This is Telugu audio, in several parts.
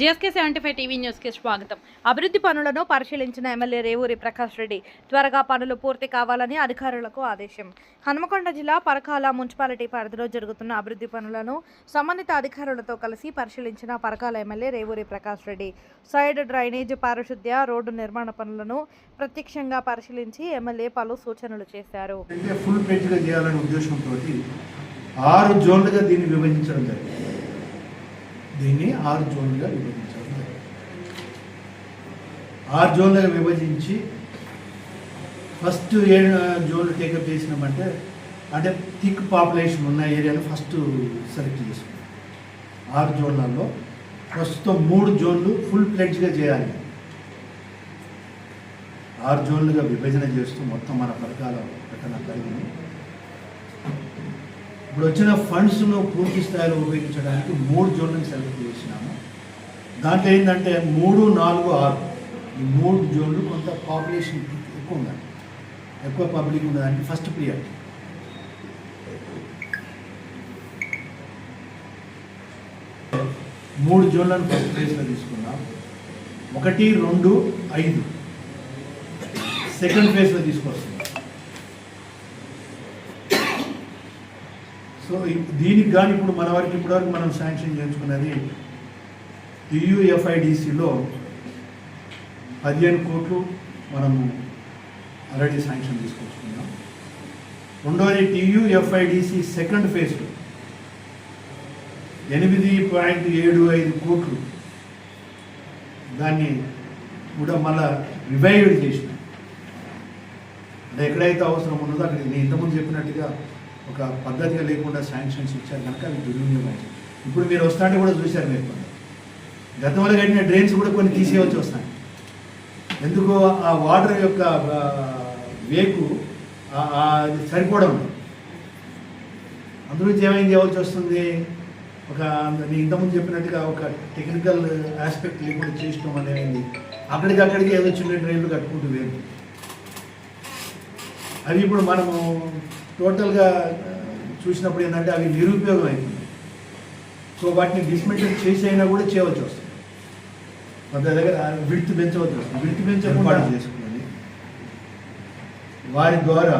జిఎస్కే సెవెంటీ ఫైవ్ టీవీ న్యూస్కి స్వాగతం. అభివృద్ధి పనులను పరిశీలించిన ఎమ్మెల్యే రేవూరి ప్రకాష్ రెడ్డి త్వరగా పనులు పూర్తి కావాలని అధికారులకు ఆదేశం. హనుమకొండ జిల్లా పరకాల మున్సిపాలిటీ పరిధిలో జరుగుతున్న అభివృద్ధి పనులను సంబంధిత అధికారులతో కలిసి పరిశీలించిన Parakala MLA Revuri Prakash Reddy. Side drainage పారిశుద్ధ్య రోడ్డు నిర్మాణ పనులను ప్రత్యక్షంగా పరిశీలించి ఎమ్మెల్యే పలు సూచనలు చేశారు. ఫుల్ చేయాలనే ఉద్దేశంతో ఆరు జోన్లుగా దీన్ని విభజించడం జరిగింది. దీన్ని ఆరు జోన్లుగా విభజించడం ఆరు జోన్లుగా విభజించి ఫస్ట్ ఏ జోన్లు టేకప్ చేసినామంటే అంటే థిక్ పాపులేషన్ ఉన్న ఏరియాలో ఫస్ట్ సెలెక్ట్ చేసుకున్నాం ఆరు జోన్లలో ప్రస్తుతం మూడు జోన్లు ఫుల్ ప్లెడ్జ్గా చేయాలి. ఆరు జోన్లుగా విభజన చేస్తూ మొత్తం మన పథకాల పట్టణ కలిగింది. ఇప్పుడు వచ్చిన ఫండ్స్ను పూర్తి స్థాయిలో ఉపయోగించడానికి మూడు జోన్లను సెలెక్ట్ చేసినాము. దాంట్లో ఏంటంటే మూడు నాలుగు ఆరు. ఈ మూడు జోన్లు కొంత పాపులేషన్ ఎక్కువ ఉందండి ఎక్కువ పబ్లిక్ ఉన్నదానికి ఫస్ట్ ప్రియారిటీ మూడు జోన్లను ఫస్ట్ ప్లేస్లో తీసుకున్నాం. ఒకటి రెండు ఐదు. సెకండ్ ఫేజ్లో తీసుకొస్తున్నాం. సో దీనికి కానీ ఇప్పుడు మన వరకు ఇప్పటివరకు మనం శాంక్షన్ చేయించుకున్నది టీయూఎఫ్ఐడిసిలో పదిహేను కోట్లు మనము ఆల్రెడీ శాంక్షన్ తీసుకొచ్చుకున్నాం. రెండోది టీయూఎఫ్ఐడిసి సెకండ్ ఫేజ్లో ఎనిమిది పాయింట్ ఏడు ఐదు కోట్లు దాన్ని కూడా మళ్ళా రివైవ్ చేసిన. అంటే ఎక్కడైతే అవసరం ఉన్నదో అక్కడ నేను ఇంతకుముందు చెప్పినట్టుగా ఒక పద్ధతిగా లేకుండా శాంక్షన్స్ ఇచ్చారు కనుక అవి దుర్వినియోగం ఇప్పుడు మీరు వస్తాంటే కూడా చూశారు మీరు కొన్ని గతంలో కట్టిన డ్రైన్స్ కూడా కొన్ని తీసేయవలసి వస్తాయి ఎందుకు ఆ వాటర్ యొక్క వేకు అది సరిపోవడం లేదు. అందుగురించి ఏమైంది చేయవలసి వస్తుంది? ఒక నేను ఇంతకుముందు చెప్పినట్టుగా ఒక టెక్నికల్ ఆస్పెక్ట్ లేకుండా చేసినాం అనేది అక్కడికి అక్కడికి ఏదో చిన్న డ్రైన్లు కట్టుకుంటూ వేరు అవి ఇప్పుడు మనము టోటల్గా చూసినప్పుడు ఏంటంటే అవి నిరుపయోగం అవుతుంది సో వాటిని డిస్మెంటల్ చేసి అయినా కూడా చేయవలసి వస్తుంది. కొంత దగ్గర విడితి పెంచవలసి వస్తుంది. విడితి పెంచకుండా చేసుకుని వారి ద్వారా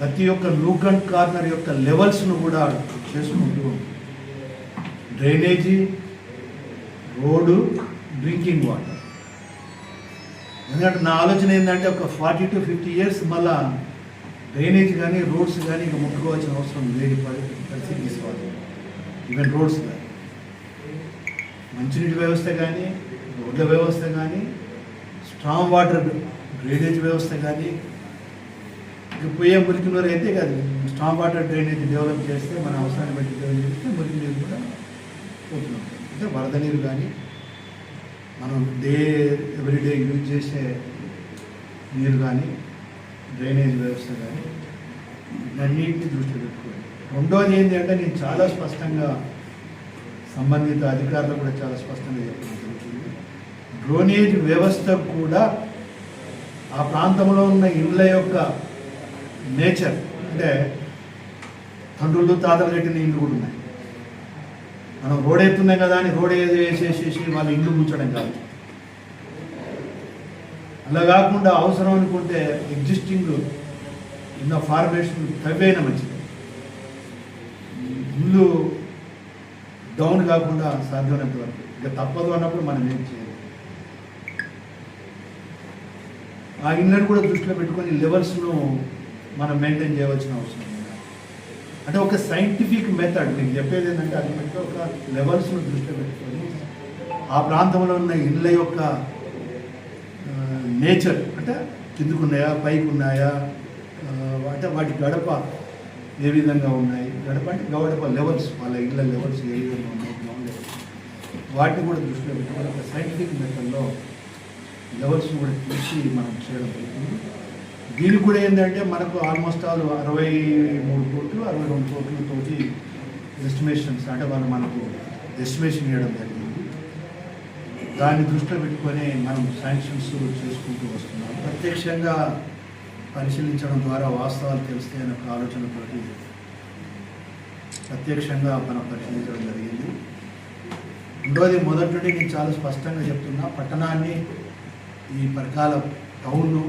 ప్రతి ఒక్క నూక్ అండ్ కార్నర్ యొక్క లెవెల్స్ను కూడా చేసుకుంటూ డ్రైనేజీ రోడ్డు డ్రింకింగ్ వాటర్. ఎందుకంటే నా ఆలోచన ఏంటంటే ఒక ఫార్టీ టు ఫిఫ్టీ ఇయర్స్ మళ్ళా డ్రైనేజ్ కానీ రోడ్స్ కానీ ఇక ముట్టుకోవాల్సిన అవసరం లేని పరిస్థితి తీసుకోవాలి. ఈవెన్ రోడ్స్ కానీ మంచినీటి వ్యవస్థ కానీ రోడ్ల వ్యవస్థ కానీ స్ట్రాంగ్ వాటర్ డ్రైనేజ్ వ్యవస్థ కానీ ఇక పోయే మురికి నీరు అయితే కాదు స్ట్రాంగ్ వాటర్ డ్రైనేజ్ డెవలప్ చేస్తే మన అవసరాన్ని బట్టి డెవలప్ చేస్తే మురికి నీరు కూడా పోతున్నాం. అంటే వరద నీరు కానీ మనం డే ఎవ్రీడే యూజ్ చేసే నీరు కానీ డ్రైనేజ్ వ్యవస్థ కానీ అన్నింటినీ దృష్టి పెట్టుకోండి. రెండోది ఏంటి అంటే నేను చాలా స్పష్టంగా సంబంధిత అధికారులు కూడా చాలా స్పష్టంగా చెప్పడం జరుగుతుంది. డ్రోనేజ్ వ్యవస్థ కూడా ఆ ప్రాంతంలో ఉన్న ఇళ్ళ యొక్క నేచర్ అంటే తండ్రులు తాతలు కట్టిన ఇండ్లు కూడా ఉన్నాయి. మనం రోడ్ ఎత్తున్నాం కదా అని రోడ్ ఏదో వేసేసేసి వాళ్ళ ఇల్లు ముంచడం కాదు. అలా కాకుండా అవసరం అనుకుంటే ఎగ్జిస్టింగ్ ఇన్న ఫార్మేషన్ తవ్వైనా మంచిది. ఇల్లు డౌన్ కాకుండా సాధ్యమైనంత వరకు. ఇక తప్పదు అన్నప్పుడు మనం ఏం చేయాలి? ఆ ఇళ్ళని కూడా దృష్టిలో పెట్టుకొని లెవెల్స్ను మనం మెయింటైన్ చేయవలసిన అవసరం అంటే ఒక సైంటిఫిక్ మెథడ్ నేను చెప్పేది ఏంటంటే అది ఒక లెవెల్స్ను దృష్టిలో పెట్టుకొని ఆ ప్రాంతంలో ఉన్న ఇళ్ళ యొక్క నేచర్. అంటే కిందకున్నాయా పైకి ఉన్నాయా అంటే వాటి గడప ఏ విధంగా ఉన్నాయి? గడప అంటే గడప లెవెల్స్ వాళ్ళ ఇళ్ళ లెవెల్స్ ఏ విధంగా ఉన్నాయి? గ్రౌండ్ లెవెల్స్ వాటిని కూడా దృష్టిలో పెట్టుకోవాలి ఒక సైంటిఫిక్ మెథడ్లో లెవెల్స్ కూడా చూసి మనం చేయడం జరుగుతుంది. దీనికి కూడా ఏంటంటే మనకు ఆల్మోస్ట్ ఆల్ అరవై మూడు కోట్లు అరవై రెండు కోట్లతోటి ఎస్టిమేషన్స్ అంటే వాళ్ళు మనకు ఎస్టిమేషన్ ఇవ్వడం జరిగింది. దాన్ని దృష్టిలో పెట్టుకొని మనం శాంక్షన్స్ చేసుకుంటూ వస్తున్నాం. ప్రత్యక్షంగా పరిశీలించడం ద్వారా వాస్తవాలు తెలుస్తాయి అనే ఒక ఆలోచనతోటి ప్రత్యక్షంగా మనం పరిశీలించడం జరిగింది. రెండోది మొదటి నుండి నేను చాలా స్పష్టంగా చెప్తున్నా పట్టణాన్ని ఈ పరకాల టౌన్ను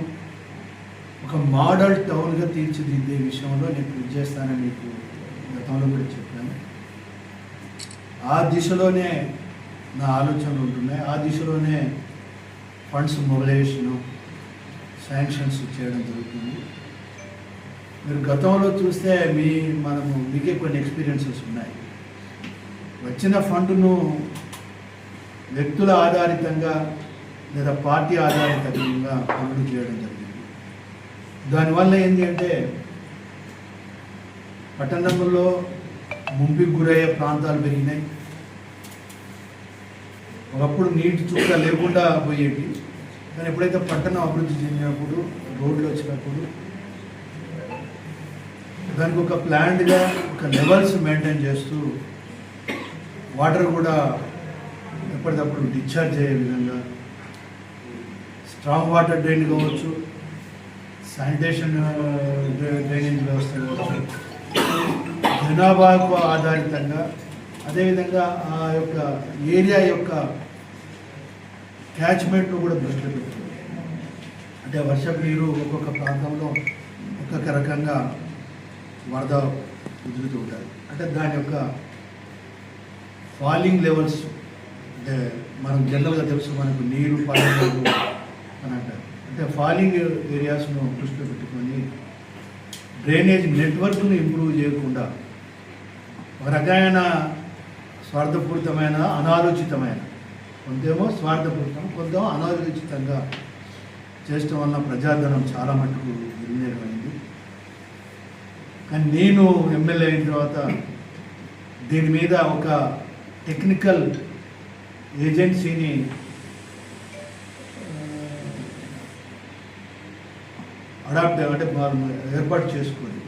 ఒక మోడల్ టౌన్గా తీర్చిదిద్దే విషయంలో నేను కృషి చేస్తానని మీకు గతంలో కూడా చెప్పాను. ఆ దిశలోనే నా ఆలోచనలు ఉంటున్నాయి. ఆ దిశలోనే ఫండ్స్ మొబిలైజేషన్ శాంక్షన్స్ చేయడం జరుగుతుంది. మీరు గతంలో చూస్తే మీ మనము మీకే కొన్ని ఎక్స్పీరియన్సెస్ ఉన్నాయి. వచ్చిన ఫండ్ను వ్యక్తుల ఆధారితంగా లేదా పార్టీ ఆధారితంగా పనులు చేయడం జరిగింది. దానివల్ల ఏంటి అంటే పట్టణంలో ముంపి గురయ్యే ప్రాంతాలు పెరిగినాయి. ఒకప్పుడు నీటి చుక్క లేకుండా పోయేవి. కానీ ఎప్పుడైతే పట్టణం అభివృద్ధి చెందినప్పుడు రోడ్లు వచ్చినప్పుడు దానికి ఒక ప్లాన్డ్గా ఒక లెవెల్స్ మెయింటైన్ చేస్తూ వాటర్ కూడా ఎప్పటికప్పుడు డిశ్చార్జ్ అయ్యే విధంగా స్ట్రాంగ్ వాటర్ డ్రైన్ కావచ్చు శానిటేషన్ డ్రైనేజ్ వ్యవస్థ కావచ్చు జనాభాకు ఆధారితంగా అదేవిధంగా ఆ యొక్క ఏరియా యొక్క క్యాచ్మెంట్ను కూడా దృష్టిలో పెట్టుకుంది అంటే వర్షపు నీరు ఒక్కొక్క ప్రాంతంలో ఒక్కొక్క రకంగా వరద ఉదురుతూ ఉంటుంది అంటే దాని యొక్క ఫాలింగ్ లెవెల్స్ అంటే మనం జనరల్గా తెలుసు మనకు నీరు ఫాలింగ్ అని అంటారు. అంటే ఫాలింగ్ ఏరియాస్ను దృష్టిలో పెట్టుకొని డ్రైనేజ్ నెట్వర్క్ను ఇంప్రూవ్ చేయకుండా ఒక రకమైన స్వార్థపూరితమైన అనాలోచితమైన. కొంతేమో స్వార్థపూరితం కొంత అనాలోచితంగా చేయడం వల్ల ప్రజాధనం చాలా మటుకు దుర్వినియోగమైంది కానీ నేను ఎమ్మెల్యే అయిన తర్వాత దీని మీద ఒక టెక్నికల్ ఏజెన్సీని అడాప్ట్ అంటే ఏర్పాటు చేసుకొని